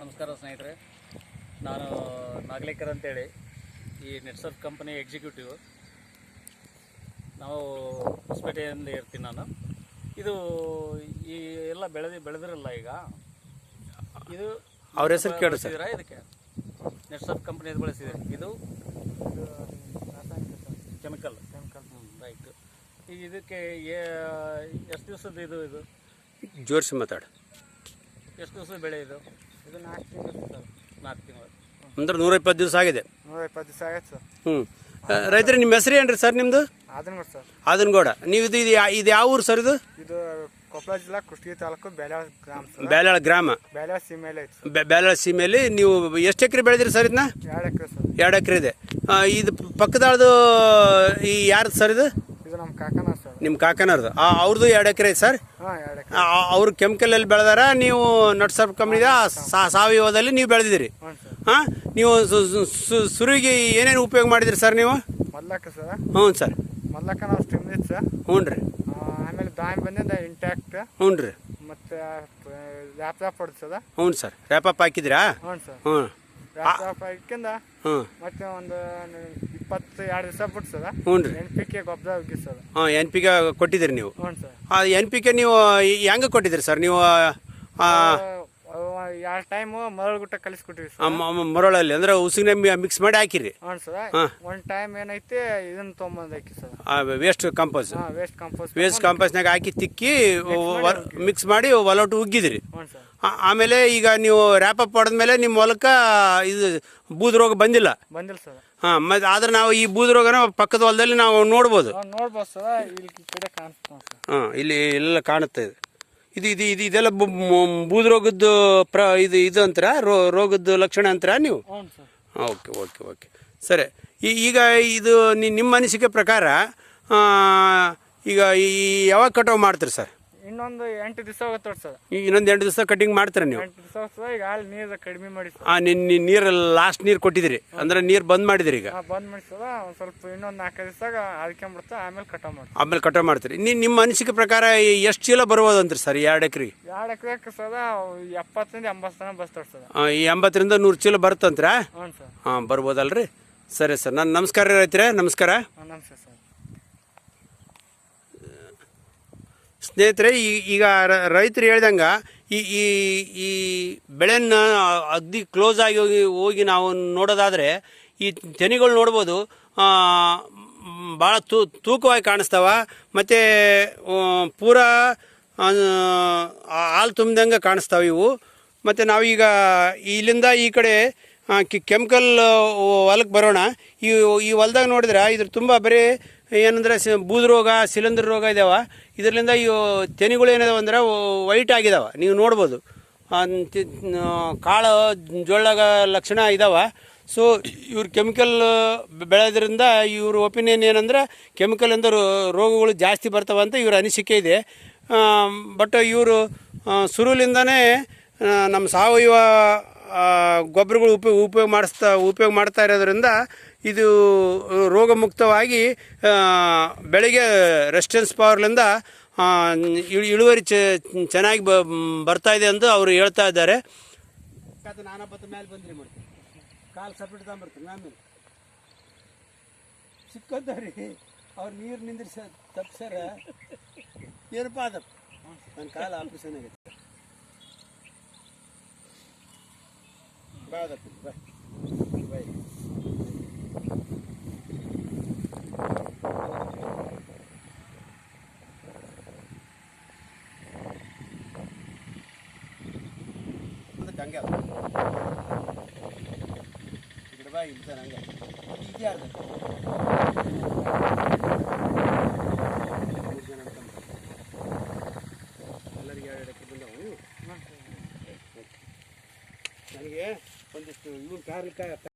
ನಮಸ್ಕಾರ ಸ್ನೇಹಿತರೆ. ನಾನು ನಾಗಲೇಕರ್ ಅಂತೇಳಿ ಈ ನೆಟ್ಸರ್ಫ್ ಕಂಪನಿ ಎಕ್ಸಿಕ್ಯೂಟಿವ್ ನಾವು ಹೊಸಪೇಟೆಯಿಂದ ಇರ್ತೀನಿ ನಾನು. ಇದು ಈ ಎಲ್ಲ ಬೆಳೆದು ಬೆಳೆದಿರಲ್ಲ ಈಗ? ಇದು ಅವ್ರ ಹೆಸರು ಕೇಳಿಸಿದ್ರ ಇದಕ್ಕೆ? ನೆಟ್ಸರ್ಫ್ ಕಂಪನಿದು ಬಳಸಿದೆ ಇದು? ಕೆಮಿಕಲ್ ಕೆಮಿಕಲ್ ರೈಟ್ ಈಗ ಇದಕ್ಕೆ ಎಷ್ಟು ದಿವಸದ ಇದು ಇದು? ಜೋಡಿಸಿ ಮಾತಾಡ. ಎಷ್ಟು ದಿವಸದ ಬೆಳೆ ಇದು? ಇದು ನಾಲ್ಕು ತಿಂಗಳು ಸರ್. ನಾಲ್ಕು ತಿಂಗಳು ಅಂದ್ರೆ ನೂರ ಇಪ್ಪತ್ತು ದಿವಸ ಆಗಿದೆ? ನೂರ ಇಪ್ಪತ್ತು ದಿವಸ ಆಗೈತೆ ಸರ್. ಹ್ಞೂ ರೈತರು ನಿಮ್ಮ ಹೆಸರು ಏನ್ರಿ ಸರ್ ನಿಮ್ಮದು ಆದನ್ಗೌಡ ಸರ್. ನೀವು ಇದು ಇದು ಯಾ- ಇದು ಯಾವ ಊರು ಸರ್ ಇದು? ಇದು ಕೊಪ್ಪಳ ಜಿಲ್ಲಾ ಕುಷ್ಟಗಿ ತಾಲೂಕು ಬೇಲಾಳ ಗ್ರಾಮ ಸರ್. ಬ್ಯಾಲಾಳ ಗ್ರಾಮ. ಬೇಲಾಳ ಸೀಮೆಲೆ ಐತೆ ಸರ್. ಬೆ- ಬ್ಯಾಲಾಳ ಸೀಮೆಯಲ್ಲಿ ನೀವು ಎಷ್ಟು ಎಕರೆ ಬೆಳೆದಿರಿ ಸರ್ ಇದನ್ನ? ಎರಡು ಎಕರೆ ಸರ್. ಎರಡು ಎಕರೆ ಇದೆ. ಆ, ಇದು ಪಕ್ಕದಾಳದು ಈ ಯಾರು ಸರ್ ಇದು? ನಮ್ಮ ಕಾಕನ ನಿಮ್ಮ ಕಾಕನವ್ರದ್ದು ಆ, ಅವ್ರದ್ದು ಎರಡು ಎಕರೆ. ಸರ್ ಅವ್ರು ಕೆಮಿಕಲಲ್ಲಿ ಬೆಳೆದಾರ ನೀವು ನಟ್ ಸರ್ಪ್ ಕಂಪ್ನಿದ ಸಾವಯವದಲ್ಲಿ ನೀವು ಬೆಳೆದಿದ್ದೀರಿ. ಹಾಂ ನೀವು ಸು- ಸು- ಸು- ಸುರುವಿಗೆ ಏನೇನು ಉಪಯೋಗ ಮಾಡಿದ್ರಿ ಸರ್ ನೀವು? ಮೊದ್ಲಕ್ಕ ಸರ್. ಹ್ಞೂ ಸರ್. ಮೊದ್ಲಕ್ಕ ನಾವು ಸರ್. ಹ್ಞೂ ರೀ. ಆಮೇಲೆ ದಾಯಿ ಬಂದಿದ್ದ ಇಂಟ್ಯಾಕ್ಟ್ ಹ್ಞೂ ರೀ. ಮತ್ತು ಲ್ಯಾಪ್ಟಾಪ್ ಹೊಡ್ಸದ. ಹ್ಞೂ ಸರ್. ರ್ಯಾಪಪ್ ಹಾಕಿದ್ರಾ ಹ್ಞೂ ಸರ್. ಹ್ಞೂ. ಲ್ಯಾಪ್ಟಾಪ್ ಹಾಕಿಂದ ಹ್ಞೂ. ಮತ್ತೆ ಒಂದು ಇಪ್ಪತ್ತು ಎರಡು ದಿವಸ ಬಿಡ್ಸದ? ಹ್ಞೂ ರೀ. ಎನ್ ಪಿ ಕೆ ಗೊಬ್ಬರ ಉಗ್ಗಿಸದ ಹಾಂ ಎನ್ ಪಿ ಕೊಟ್ಟಿದ್ದೀರಿ ನೀವು? ಹ್ಞೂ ಸರ್. ಆ ಎನ್ ಪಿ ಕೆ ನೀವು ಹೆಂಗೆ ಕೊಟ್ಟಿದ್ದೀರಿ ಸರ್? ನೀವು ಎರಡು ಟೈಮು ಮರಳುಗುಟ್ಟ ಕಲಿಸ್ಕೊಟ್ಟಿವಿ ಆ ಸರ್ ಮರಳಲ್ಲಿ ಅಂದ್ರೆ ಉಸಿನ ಮಿಕ್ಸ್ ಮಾಡಿ ಹಾಕಿರಿ. ಹ್ಞೂ ಸರ್. ಒಂದು ಟೈಮ್ ಏನೈತಿ ಇದನ್ನ ತೊಗೊಂಬಂದು ಹಾಕಿ ಸರ್ ವೇಸ್ಟ್ ಕಂಪೋಸ್ ಹಾಂ ವೇಸ್ಟ್ ಕಂಪೋಸ್ ವೇಸ್ಟ್ ಕಂಪೋಸ್ನಾಗ ಹಾಕಿ ತಿಕ್ಕಿ ಮಿಕ್ಸ್ ಮಾಡಿ ಒಲೌಟ್ ಉಗ್ಗಿದಿರಿ. ಹ್ಞೂ ಸರ್. ಆಮೇಲೆ ಈಗ ನೀವು ರ್ಯಾಪಪ್ ಹೊಡೆದ್ಮೇಲೆ ನಿಮ್ಮ ಹೊಲಕ್ಕ ಇದು ಬೂದು ರೋಗ ಬಂದಿಲ್ಲ? ಬಂದಿಲ್ಲ ಸರ್. ಹಾಂ ಮತ್ತು ಆದ್ರೆ ನಾವು ಈ ಬೂದು ರೋಗನ ಪಕ್ಕದ ಹೊಲದಲ್ಲಿ ನಾವು ನೋಡ್ಬೋದು. ಹಾ ನೋಡ್ಬೋದು ಸರ್. ಇಲ್ಲಿ ಈ ಕಡೆ ಕಾಣಿಸ್ತಾವ ಸರ್. ಹಾಂ ಇಲ್ಲಿ ಎಲ್ಲ ಕಾಣುತ್ತೆ. ಇದು ಇದು ಇದು ಇದು ಇದೆಲ್ಲ ಬೂದು ರೋಗದ್ದು ಪ್ರ ಇದು ಇದು ಅಂತರ? ರೋ ರೋಗದ್ದು ಲಕ್ಷಣ ಅಂತರ ನೀವು? ಹ್ಞೂ ಸರ್. Okay okay okay. ಸರಿ. ಈ- ಈಗ ಇದು ನಿ- ನಿಮ್ಮ ಅನಿಸಿಕೆ ಪ್ರಕಾರ ಈಗ ಈ ಯಾವಾಗ ಕಟಾವು ಮಾಡ್ತೀರಿ ಸರ್? ಇನ್ನೊಂದು ಎಂಟು ದಿವಸ ಹೋಗುತ್ತೆ ಸರ್. ಈಗ ಇನ್ನೊಂದು ಎಂಟು ದಿವಸ ಕಟಿಂಗ್ ಮಾಡ್ತೀರಾ ನೀವು? ಎಂಟು ದಿವಸ ಹೋಗ್ತದೆ ಈಗ ಅಲ್ಲಿ ನೀರು ಕಡಿಮೆ ಮಾಡಿ ಸರ್. ಆ ನಿನ್ನ ನೀರು ಲಾಸ್ಟ್ ನೀರು ಕೊಟ್ಟಿದ್ರಿ ಅಂದ್ರೆ ನೀರು ಬಂದ್ ಮಾಡಿದಿರಿ ಈಗ? ಹಾಂ ಬಂದ್ ಮಾಡಿಸೋದ ಸ್ವಲ್ಪ ಇನ್ನೊಂದು ನಾಲ್ಕೈದು ದಿವಸ ಅದ್ಕೊಂಬಿಡ್ತಾ ಆಮೇಲೆ ಕಟಾವ್ ಮಾಡ್ತೀವಿ. ಆಮೇಲೆ ಕಟಾವ್ ಮಾಡ್ತೀರಿ. ನೀ ನಿಮ್ಮ ಅನಿಸಿಕೆ ಪ್ರಕಾರ ಎಷ್ಟು ಚೀಲ ಬರ್ಬೋದು ಅಂತೀರಿ ಸರ್ ಎರಡು ಎಕ್ರೆಗೆ ಎರಡು ಎಕರೆಗೆ ಸದ ಎಪ್ಪತ್ತರಿಂದ ಎಂಬತ್ತು ತನಕ ಬಸ್ ಸರ್ ಈ ಎಂಬತ್ತರಿಂದ ನೂರು ಚೀಲ ಬರ್ತಂತ್ರ ಹ್ಞೂ ಸರ್. ಹಾಂ ಬರ್ಬೋದಲ್ರಿ. ಸರಿ ಸರ್ ನಾನು ನಮಸ್ಕಾರ ರೈತರೇ ನಮಸ್ಕಾರ. ನಮಸ್ತೆ ಸರ್. ಸ್ನೇಹಿತರೆ, ಈ ಈಗ ರೈತರು ಹೇಳ್ದಂಗೆ, ಈ ಈ ಈ ಬೆಳೆಯನ್ನು ಅಗ್ದಿ ಕ್ಲೋಸ್ ಆಗಿ ಹೋಗಿ ಹೋಗಿ ನಾವು ನೋಡೋದಾದರೆ, ಈ ತೆನೆಗಳು ನೋಡ್ಬೋದು ಭಾಳ ತೂ, ತೂಕವಾಗಿ ಕಾಣಿಸ್ತಾವ, ಮತ್ತು ಪೂರಾ ಹಾಲು ತುಂಬ್ದಂಗೆ ಕಾಣಿಸ್ತಾವೆ ಇವು. ಮತ್ತು ನಾವೀಗ ಇಲ್ಲಿಂದ ಈ ಕಡೆ ಕೆಮಿಕಲ್ ಹೊಲಕ್ಕೆ ಬರೋಣ. ಈ ಈ ಹೊಲ್ದಾಗ ನೋಡಿದ್ರೆ ಇದ್ರ ತುಂಬ ಬರೀ ಏನಂದ್ರೆ ಸಿ ಬೂದು ರೋಗ ಸಿಲಿಂಡರ್ ರೋಗ ಇದಾವ. ಇದರಿಂದ ಇವು ತೆನಿಗಳು ಏನಿದಾವೆ ಅಂದ್ರೆ ವೈಟ್ ಆಗಿದಾವೆ. ನೀವು ನೋಡ್ಬೋದು. ಕಾಳು ಜೋಳ ಲಕ್ಷಣ ಇದಾವ. ಸೊ ಇವ್ರು ಕೆಮಿಕಲ್ ಬೆಳೆದ್ರಿಂದ ಇವ್ರ ಒಪಿನಿಯನ್ ಏನಂದ್ರೆ ಕೆಮಿಕಲಿಂದ ರೋಗಗಳು ಜಾಸ್ತಿ ಬರ್ತಾವ ಅಂತ ಇವ್ರ ಅನಿಸಿಕೆ ಇದೆ. ಬಟ್ ಇವರು ಸುರುಲಿಂದನೇ ನಮ್ಮ ಸಾವಯವ ಗೊಬ್ಬರಗಳು ಉಪಯೋಗ ಉಪಯೋಗ ಮಾಡಿಸ್ತಾ ಉಪಯೋಗ ಮಾಡ್ತಾ ಇರೋದ್ರಿಂದ ಇದು ರೋಗ ಮುಕ್ತವಾಗಿ ಆ, ಬೆಳೆಗೆ ರೆಸ್ಟೆನ್ಸ್ ಪವರ್ಲಿಂದ ಇಳುವರಿ ಚೆನ್ನಾಗಿ ಬರ್ತಾ ಇದೆ ಅಂತ ಅವರು ಹೇಳ್ತಾ ಇದ್ದಾರೆ. ಕಾಲು ಸಪ್ರೇಟ್ ಸಿಕ್ಕಂತಾರಿ ಅವ್ರು ನೀರು ನಿಂದ್ರಿಸ ತಪ್ಸರ ಏನಪ್ಪ ಅದಪ್ಪ ನನ್ನ ಕಾಲು ಆಪರೇಷನ್ ಆಗೈತೆ. ಬಾ ಅದಪ್ಪ ಬಾ ಬಾಯ್ ಅದಕ್ಕೆ ಹಂಗೆ ಅದ ಈ ಕಡೆ ಬಾ ಇಲ್ತಾನೆ ಹಂಗೆ ಇದು ಯಾರ್ದು ಬಂದವು ನನಗೆ ಒಂದಿಷ್ಟು ಇವನ್ ಕಾರ್ಲಿಕ್ಕೆ